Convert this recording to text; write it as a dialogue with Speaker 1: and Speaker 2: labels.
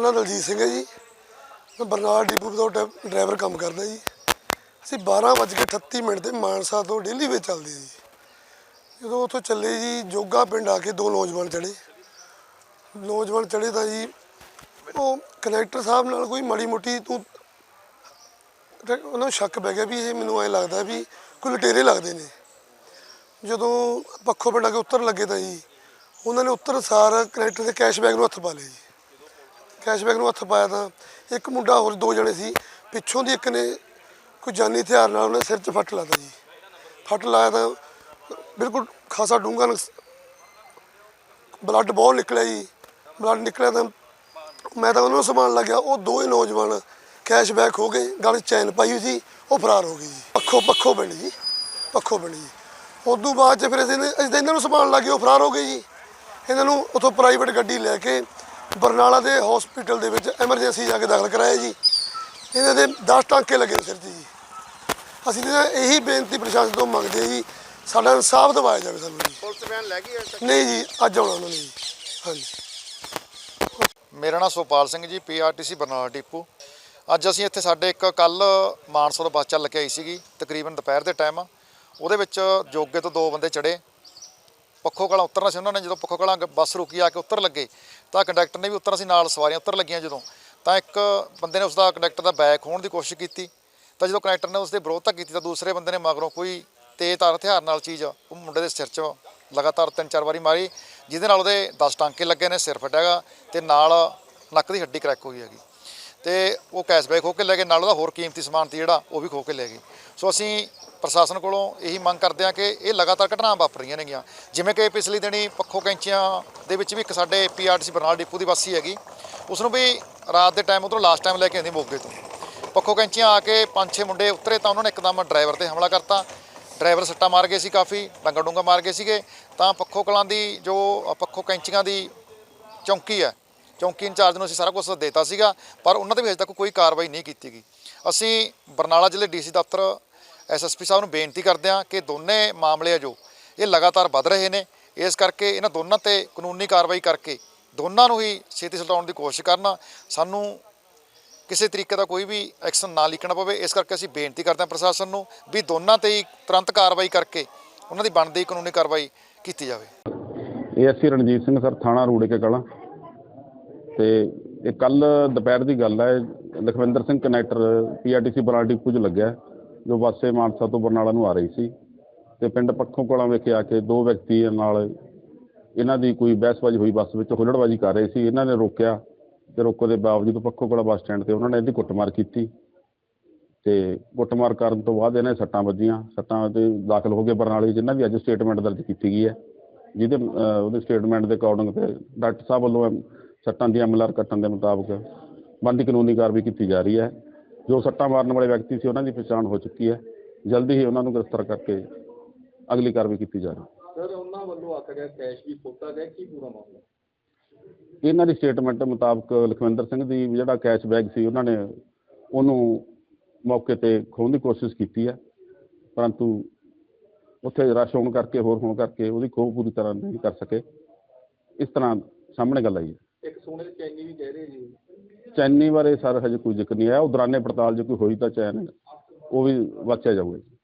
Speaker 1: ਨਾਮ ਦਲਜੀਤ ਸਿੰਘ ਹੈ ਜੀ। ਮੈਂ ਬਰਨਾਲਾ ਡਿਪੂ ਤੋਂ ਡਰਾ- ਡਰਾਈਵਰ ਕੰਮ ਕਰਦਾ ਜੀ। ਅਸੀਂ 12:38 ਮਿੰਟ ਤੇ ਮਾਨਸਾ ਤੋਂ ਡੇਲੀ ਵੇ ਚੱਲਦੇ ਜੀ। ਜਦੋਂ ਉੱਥੋਂ ਚੱਲੇ ਜੀ, ਜੋਗਾ ਪਿੰਡ ਆ ਕੇ ਦੋ ਨੌਜਵਾਨ ਚੜੇ ਨੌਜਵਾਨ ਚੜੇ ਤਾਂ ਜੀ, ਉਹ ਕਨੈਕਟਰ ਸਾਹਿਬ ਨਾਲ ਕੋਈ ਮਾੜੀ ਮੋਟੀ ਤੂੰ ਉਹਨਾਂ ਨੂੰ ਸ਼ੱਕ ਪੈ ਗਿਆ ਵੀ ਇਹ ਮੈਨੂੰ ਐ ਲੱਗਦਾ ਵੀ ਕੋਈ ਲਟੇਰੇ ਲੱਗਦੇ ਨੇ। ਜਦੋਂ ਪੱਖੋਂ ਪਿੰਡ ਆ ਕੇ ਉੱਤਰ ਲੱਗੇ ਤਾਂ ਜੀ, ਉਹਨਾਂ ਨੇ ਉੱਤਰ ਸਾਰ ਕਨੈਕਟਰ ਦੇ ਕੈਸ਼ ਬੈਗ ਨੂੰ ਹੱਥ ਪਾ ਲਿਆ ਜੀ। ਕੈਸ਼ਬੈਕ ਨੂੰ ਹੱਥ ਪਾਇਆ ਤਾਂ ਇੱਕ ਮੁੰਡਾ ਹੋਰ ਦੋ ਜਣੇ ਸੀ, ਪਿੱਛੋਂ ਦੀ ਇੱਕ ਨੇ ਕੋਈ ਜਾਨੀ ਹਥਿਆਰ ਨਾਲ ਉਹਨੇ ਸਿਰ 'ਚ ਫੱਟ ਲਾਤਾ ਜੀ। ਫੱਟ ਲਾਇਆ ਤਾਂ ਬਿਲਕੁਲ ਖਾਸਾ ਡੂੰਘਾ ਨੁਕਸ ਬਲੱਡ ਬਹੁਤ ਨਿਕਲਿਆ ਜੀ। ਬਲੱਡ ਨਿਕਲਿਆ ਤਾਂ ਮੈਂ ਤਾਂ ਉਹਨਾਂ ਨੂੰ ਸੰਭਾਲਣ ਲੱਗਿਆ। ਉਹ ਦੋਵੇਂ ਨੌਜਵਾਨ ਕੈਸ਼ਬੈਕ ਹੋ ਗਏ ਗਲ ਚੈਨ ਪਾਈ ਹੋਈ ਸੀ, ਉਹ ਫਰਾਰ ਹੋ ਗਈ ਜੀ। ਪੱਖੋ ਪੱਖੋ ਪਿੰਡ ਜੀ, ਪੱਖੋ ਪਿੰਡ ਜੀ। ਉਦੋਂ ਬਾਅਦ ਚ ਫਿਰ ਅਸੀਂ ਅਸੀਂ ਤਾਂ ਇਹਨਾਂ ਨੂੰ ਸੰਭਾਲਣ ਲੱਗੇ, ਉਹ ਫਰਾਰ ਹੋ ਗਏ ਜੀ। ਇਹਨਾਂ ਨੂੰ ਉਥੋਂ ਪ੍ਰਾਈਵੇਟ ਗੱਡੀ ਲੈ ਕੇ ਬਰਨਾਲਾ ਦੇ ਹਸਪੀਟਲ ਦੇ ਵਿੱਚ ਐਮਰਜੈਂਸੀ ਜਾ ਕੇ ਦਾਖਲ ਕਰਾਇਆ ਜੀ। ਇਹਨਾਂ ਦੇ 10 ਟਾਂਕੇ ਲੱਗੇ ਸਿਰ 'ਚ ਜੀ। ਅਸੀਂ ਤਾਂ ਇਹੀ ਬੇਨਤੀ ਪ੍ਰਸ਼ਾਸਨ ਤੋਂ ਮੰਗਦੇ ਹਾਂ ਜੀ ਸਾਡਾ ਇਨਸਾਫ ਦਿਵਾਇਆ ਜਾਵੇ ਸਾਨੂੰ ਜੀ।
Speaker 2: ਪੁਲਿਸ ਬਿਆਨ ਲੈ ਗਈ ਹੈ
Speaker 1: ਨਹੀਂ ਜੀ ਅੱਜ ਆਉਣਾ ਉਹਨਾਂ ਨੇ ਜੀ। ਹਾਂਜੀ।
Speaker 3: ਮੇਰਾ ਨਾਮ ਸੁਪਾਲ ਸਿੰਘ ਜੀ ਪੀਆਰਟੀਸੀ ਬਰਨਾਲਾ ਡਿਪੂ। ਅੱਜ ਅਸੀਂ ਇੱਥੇ ਸਾਡੇ ਇੱਕ ਕੱਲ ਮਾਨਸਾ ਤੋਂ ਬੱਸ ਚੱਲ ਕੇ ਆਈ ਸੀਗੀ ਤਕਰੀਬਨ ਦੁਪਹਿਰ ਦੇ ਟਾਈਮ ਉਹਦੇ ਵਿੱਚ ਜੋਗੇ ਤੋਂ ਦੋ ਬੰਦੇ ਚੜੇ ਪੱਖੋ ਕਲਾਂ ਉਤਰਨਾ ਸੀ, ਉਹਨਾਂ ਨੇ ਜਦੋਂ ਪੱਖੋ ਕਲਾਂ ਬੱਸ ਰੁਕੀ ਆ ਕੇ ਉੱਤਰ ਲੱਗੇ, ਤਾਂ ਕੰਡਕਟਰ ਨੇ ਵੀ ਉਤਰਨਾ ਸੀ, ਨਾਲ ਸਵਾਰੀਆਂ ਉੱਤਰ ਲੱਗੀਆਂ ਜਦੋਂ। ਤਾਂ ਇੱਕ ਬੰਦੇ ਨੇ ਉਸਦਾ ਕੰਡਕਟਰ ਦਾ ਬੈਕ ਖੋਹਣ ਦੀ ਕੋਸ਼ਿਸ਼ ਕੀਤੀ। ਤਾਂ ਜਦੋਂ ਕੰਡਕਟਰ ਨੇ ਉਸਦੇ ਵਿਰੋਧਤਾ ਕੀਤੀ, ਤਾਂ ਦੂਸਰੇ ਬੰਦੇ ਨੇ ਮਗਰੋਂ ਕੋਈ ਤੇਜ਼ ਤਾਰ, ਹਥਿਆਰ ਨਾਲ ਚੀਜ਼, ਉਹ ਮੁੰਡੇ ਦੇ ਸਿਰ 'ਚ ਲਗਾਤਾਰ ਤਿੰਨ ਚਾਰ ਵਾਰੀ ਮਾਰੀ, ਜਿਹਦੇ ਨਾਲ ਉਹਦੇ 10 ਟਾਂਕੇ ਲੱਗੇ ਨੇ, ਸਿਰ ਫਟਿਆਗਾ ਤੇ ਨਾਲ ਨੱਕ ਦੀ ਹੱਡੀ ਕਰੈਕ ਹੋਈ ਹੈਗੀ। ਤੇ ਉਹ ਕੈਸ਼ਬੈਕ ਬੈਕ ਕੇ ਲੈ ਗਏ ਨਾਲ ਉਹਦਾ ਹੋਰ ਕੀਮਤੀ ਸਮਾਨ ਸੀ ਜਿਹੜਾ ਉਹ ਵੀ ਖੋ ਕੇ ਲੈ ਗਏ। ਸੋ ਅਸੀਂ ਪ੍ਰਸ਼ਾਸਨ ਕੋਲੋਂ ਇਹੀ ਮੰਗ ਕਰਦੇ ਹਾਂ ਕਿ ਇਹ ਲਗਾਤਾਰ ਘਟਨਾਵਾਂ ਵਾਪਰ ਰਹੀਆਂ। ਨੇਗੀਆਂ ਜਿਵੇਂ ਕਿ ਪਿਛਲੀ ਦਿਨੀ ਪੱਖੋ ਕੈਂਚੀਆਂ ਦੇ ਵਿੱਚ ਵੀ ਇੱਕ ਸਾਡੇ ਪੀਆਰਟੀਸੀ ਬਰਨਾਲ ਡਿਪੂ ਦੀ ਵਾਸੀ ਹੈਗੀ। ਉਸ ਨੂੰ ਵੀ ਰਾਤ ਦੇ ਟਾਈਮ ਉਧਰੋਂ ਲਾਸਟ ਟਾਈਮ ਲੈ ਕੇ ਆਂਦੀ ਮੋਗੇ ਤੋਂ। ਪੱਖੋ ਕੈਂਚੀਆਂ ਆ ਕੇ ਪੰਜ ਛੇ ਮੁੰਡੇ ਉਤਰੇ ਤਾਂ ਉਹਨਾਂ ਨੇ ਇੱਕਦਮ ਡਰਾਈਵਰ ਤੇ ਹਮਲਾ ਕਰਤਾ। ਡਰਾਈਵਰ ਸੱਟਾ ਮਾਰ ਗਏ ਸੀ ਕਾਫੀ ਡੰਗਾ ਡੁੰਗਾ ਮਾਰ ਗਏ ਸੀਗੇ। ਤਾਂ ਪੱਖੋ ਕਲਾਂ ਦੀ ਜੋ ਅ, ਪੱਖੋ ਕੈਂਚੀਆਂ ਦੀ ਚੌਂਕੀ ਹੈ ਚੌਂਕੀ ਇੰਚਾਰਜ ਨੂੰ ਅਸੀਂ ਸਾਰਾ ਕੁਝ ਦਿੱਤਾ ਸੀਗਾ, ਪਰ ਉਹਨਾਂ ਤੇ ਵੀ ਅਜੇ ਤੱਕ ਕੋਈ ਕਾਰਵਾਈ ਨਹੀਂ ਕੀਤੀ ਗਈ। ਅਸੀਂ ਬਰਨਾਲਾ ਜ਼ਿਲ੍ਹੇ ਡੀਸੀ ਦਫ਼ਤਰ ਐਸਐਸਪੀ ਸਾਹਿਬ ਨੂੰ ਬੇਨਤੀ ਕਰਦੇ ਹਾਂ ਕਿ ਦੋਨੇ ਮਾਮਲੇ ਆ ਜੋ ਇਹ ਲਗਾਤਾਰ ਵੱਧ ਰਹੇ ਨੇ। ਇਸ ਕਰਕੇ ਇਹਨਾਂ ਦੋਨਾਂ ਤੇ ਕਾਨੂੰਨੀ ਕਾਰਵਾਈ ਕਰਕੇ ਦੋਨਾਂ ਨੂੰ ਹੀ ਛੇਤੀ ਸੁਲਟਾਉਣ ਦੀ ਕੋਸ਼ਿਸ਼ ਕਰਨਾ। ਸਾਨੂੰ ਕਿਸੇ ਤਰੀਕੇ ਦਾ ਕੋਈ ਵੀ ਐਕਸ਼ਨ ਨਾ ਲਿਖਣਾ ਪਵੇ। ਇਸ ਕਰਕੇ ਅਸੀਂ ਬੇਨਤੀ ਕਰਦੇ ਹਾਂ ਪ੍ਰਸ਼ਾਸਨ ਨੂੰ ਵੀ ਦੋਨਾਂ ਤੇ ਹੀ ਤੁਰੰਤ ਕਾਰਵਾਈ ਕਰਕੇ ਉਹਨਾਂ ਦੀ ਬਣਦੀ ਕਾਨੂੰਨੀ ਕਾਰਵਾਈ ਕੀਤੀ ਜਾਵੇ।
Speaker 4: ਏਐਸਸੀ ਰਣਜੀਤ ਸਿੰਘ ਸਰ, ਥਾਣਾ ਰੂੜੇ ਕੇ ਕਲਾਂ। ਤੇ ਇਹ ਕੱਲ ਦੁਪਹਿਰ ਦੀ ਗੱਲ ਹੈ, Lakhwinder Singh conductor PRTC Barnala depot 'ਚ ਲੱਗਿਆ, ਜੋ ਬੱਸੇ ਮਾਨਸਾ ਤੋਂ ਬਰਨਾਲਾ ਨੂੰ ਆ ਰਹੀ ਸੀ। ਤੇ ਪਿੰਡ ਪੱਖੋਂ ਕੋਲਾਂ ਵਿਖੇ ਆ ਕੇ ਦੋ ਵਿਅਕਤੀ ਨਾਲ ਇਹਨਾਂ ਦੀ ਕੋਈ ਬਹਿਸਬਾਜ਼ੀ ਹੋਈ, ਬੱਸ ਵਿੱਚ ਹੁੱਲੜਬਾਜ਼ੀ ਕਰ ਰਹੇ ਸੀ। ਇਹਨਾਂ ਨੇ ਰੋਕਿਆ ਤੇ ਰੋਕੋ ਦੇ ਬਾਵਜੂਦ ਪੱਖੋਂ ਕੋਲਾ ਬੱਸ ਸਟੈਂਡ ਤੇ ਉਹਨਾਂ ਨੇ ਇਹਦੀ ਕੁੱਟਮਾਰ ਕੀਤੀ। ਤੇ ਕੁੱਟਮਾਰ ਕਰਨ ਤੋਂ ਬਾਅਦ ਇਹਨਾਂ ਦੇ ਸੱਟਾਂ ਵੱਜੀਆਂ। ਸੱਟਾਂ ਤੇ ਦਾਖਲ ਹੋ ਗਏ ਬਰਨਾਲੇ ਜਿਨ੍ਹਾਂ ਦੀ ਅੱਜ ਸਟੇਟਮੈਂਟ ਦਰਜ ਕੀਤੀ ਗਈ ਹੈ। ਜਿਹਦੇ ਉਹਦੇ ਸਟੇਟਮੈਂਟ ਦੇ ਅਕੋਰਡਿੰਗ ਤੇ ਡਾਕਟਰ ਸਾਹਿਬ ਵੱਲੋਂ ਸੱਟਾਂ ਦੀ ਐਮਐਲਆਰ ਕੱਟਣ ਦੇ ਮੁਤਾਬਕ ਬਣਦੀ ਕਾਨੂੰਨੀ ਕਾਰਵਾਈ ਕੀਤੀ ਜਾ ਰਹੀ ਹੈ। ਜੋ ਸੱਟਾਂ ਮਾਰਨ ਵਾਲੇ ਵਿਅਕਤੀ ਸੀ ਉਹਨਾਂ ਦੀ ਪਛਾਣ ਹੋ ਚੁੱਕੀ ਹੈ। ਜਲਦੀ ਹੀ ਉਹਨਾਂ ਨੂੰ ਗ੍ਰਿਫਤਾਰ ਕਰਕੇ ਅਗਲੀ ਕਾਰਵਾਈ ਕੀਤੀ ਜਾ ਰਹੀ ਹੈ।
Speaker 2: ਸਰ ਉਹਨਾਂ ਵੱਲੋਂ ਆਖਿਆ ਗਿਆ ਕੈਸ਼ ਵੀ ਖੋਤਾ ਗਿਆ ਕੀ ਪੂਰਾ ਮਾਮਲਾ
Speaker 4: ਇਹਨਾਂ ਦੀ ਸਟੇਟਮੈਂਟ ਮੁਤਾਬਕ ਲਖਵਿੰਦਰ ਸਿੰਘ ਦੀ ਜਿਹੜਾ ਕੈਸ਼ ਬੈਗ ਸੀ ਉਹਨਾਂ ਨੇ ਉਹਨੂੰ ਮੌਕੇ ਤੇ ਖੋਹਣ ਦੀ ਕੋਸ਼ਿਸ਼ ਕੀਤੀ ਹੈ। ਪਰੰਤੂ ਉੱਥੇ ਰਸ਼ ਹੋਣ ਕਰਕੇ ਹੋਰ ਹੋਣ ਕਰਕੇ ਉਹਦੀ ਖੋਹ ਪੂਰੀ ਤਰ੍ਹਾਂ ਨਹੀਂ ਕਰ ਸਕੇ। ਇਸ ਤਰ੍ਹਾਂ ਸਾਹਮਣੇ ਗੱਲ ਆਈ ਹੈ।
Speaker 2: ਇੱਕ ਸੋਨੇ ਦੀ ਚੈਨੀ ਵੀ ਕਹਿ ਰਹੇ ਜੀ।
Speaker 4: ਚੈਨੀ ਬਾਰੇ ਸਰ ਹਜੇ ਕੋਈ ਜ਼ਿਕਰ ਨਹੀਂ ਆਇਆ। ਉਹ ਦੌਰਾਨੇ ਪੜਤਾਲ ਜੇ ਕੋਈ ਹੋਈ ਤਾਂ ਚੈਨ ਉਹ ਵੀ ਵਾਚਿਆ ਜਾਊਗਾ ਜੀ।